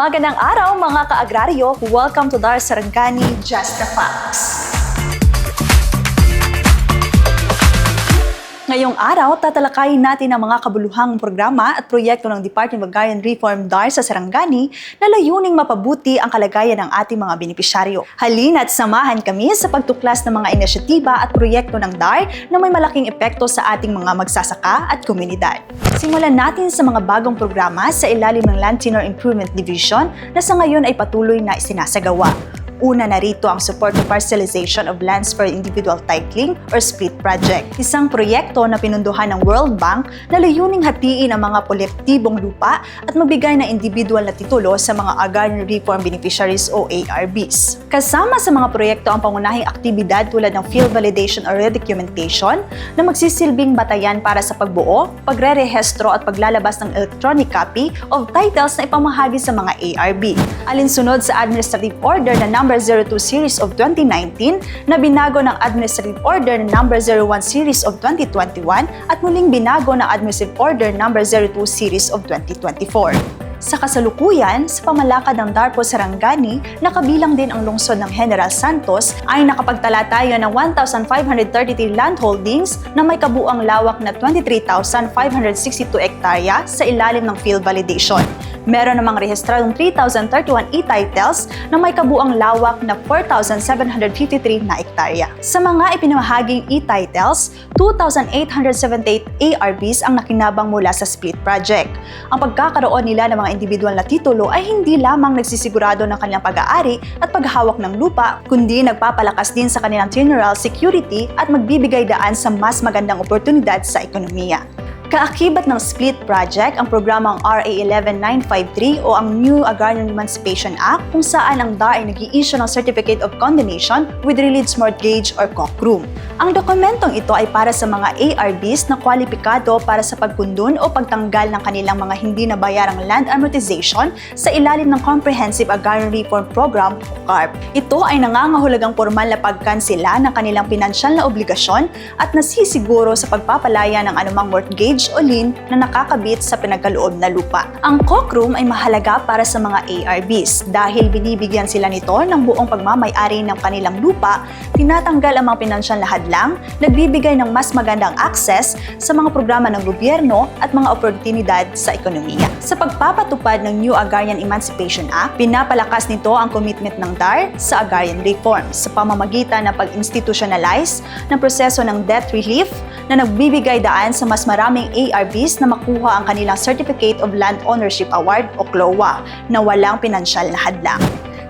Magandang araw mga ka-agraryo. Welcome to Dar Sarangani Just the Facts. Ngayong araw, tatalakayin natin ang mga kabuluhang programa at proyekto ng Department of Agrarian Reform DAR sa Sarangani na layuning mapabuti ang kalagayan ng ating mga benepisyaryo. Halina't samahan kami sa pagtuklas ng mga inisyatiba at proyekto ng DAR na may malaking epekto sa ating mga magsasaka at komunidad. Simulan natin sa mga bagong programa sa ilalim ng Land Tenure Improvement Division na sa ngayon ay patuloy na isinasagawa. Una na rito ang support to parcelization of lands for individual titling or split project. Isang proyekto na pinunduhan ng World Bank na layuning hatiin ang mga kolektibong lupa at magbigay ng individual na titulo sa mga Agrarian Reform Beneficiaries o ARBs. Kasama sa mga proyekto ang pangunahing aktibidad tulad ng field validation or redocumentation na magsisilbing batayan para sa pagbuo, pagre-rehestro at paglalabas ng electronic copy of titles na ipamahagi sa mga ARB. Alinsunod sa Administrative Order na number 02 series of 2019 na binago ng Administrative Order number 01 series of 2021 at muling binago ng Administrative Order number 02 series of 2024. Sa kasalukuyan, sa pamalakad ng Darpo Sarangani, nakabilang din ang lungsod ng General Santos ay nakapagtala tayo ng 1,533 land holdings na may kabuang lawak na 23,562 hektarya sa ilalim ng field validation. Meron namang rehistradong 3,031 e-titles na may kabuang lawak na 4,753 na hektarya. Sa mga ipinamahaging e-titles, 2,878 ARBs ang nakinabang mula sa split project. Ang pagkakaroon nila ng mga individual na titulo ay hindi lamang nagsisigurado ng kanilang pag-aari at paghahawak ng lupa, kundi nagpapalakas din sa kanilang general security at magbibigay daan sa mas magandang oportunidad sa ekonomiya. Kaakibat ng SPLIT project ang programang RA 11953 o ang New Agrarian Emancipation Act kung saan ang DAR ay nag-i-issue ng Certificate of Condemnation with Released Mortgage or COCRUM. Ang dokumentong ito ay para sa mga ARBs na kwalipikado para sa pagkundun o pagtanggal ng kanilang mga hindi nabayarang land amortization sa ilalim ng Comprehensive Agrarian Reform Program o CARP. Ito ay nangangahulugang formal na pagkansela ng kanilang pinansyal na obligasyon at nasisiguro sa pagpapalaya ng anumang mortgage o lien na nakakabit sa pinagkaloob na lupa. Ang COCRUM ay mahalaga para sa mga ARBs dahil binibigyan sila nito ng buong pagmamayari ng kanilang lupa, tinatanggal ang mga pinansyal na hadlang, nagbibigay ng mas magandang access sa mga programa ng gobyerno at mga oportunidad sa ekonomiya. Sa pagpapatupad ng New Agrarian Emancipation Act, pinapalakas nito ang commitment ng DAR sa agrarian reform sa pamamagitan ng pag-institutionalize ng proseso ng debt relief na nagbibigay daan sa mas maraming ARBs na makuha ang kanilang Certificate of Land Ownership Award o CLOA na walang pinansyal na hadlang.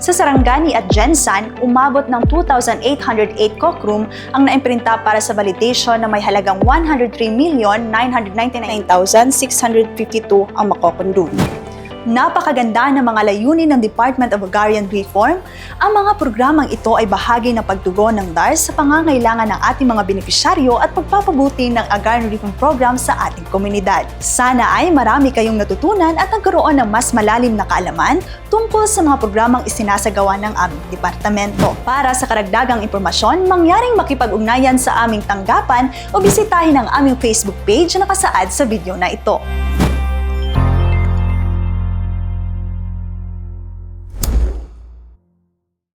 Sa Sarangani at Gensan, umabot ng 2,808 cockroom ang naimprinta para sa validation na may halagang 103,999,652 ang makokondun. Napakaganda ng mga layunin ng Department of Agrarian Reform. Ang mga programang ito ay bahagi ng pagtugon ng DAR sa pangangailangan ng ating mga benepisyaryo at pagpapabuti ng Agrarian Reform Program sa ating komunidad. Sana ay marami kayong natutunan at nagkaroon ng mas malalim na kaalaman tungkol sa mga programang isinasagawa ng aming departamento. Para sa karagdagang impormasyon, mangyaring makipag-ugnayan sa aming tanggapan o bisitahin ang aming Facebook page na nakasaad sa video na ito.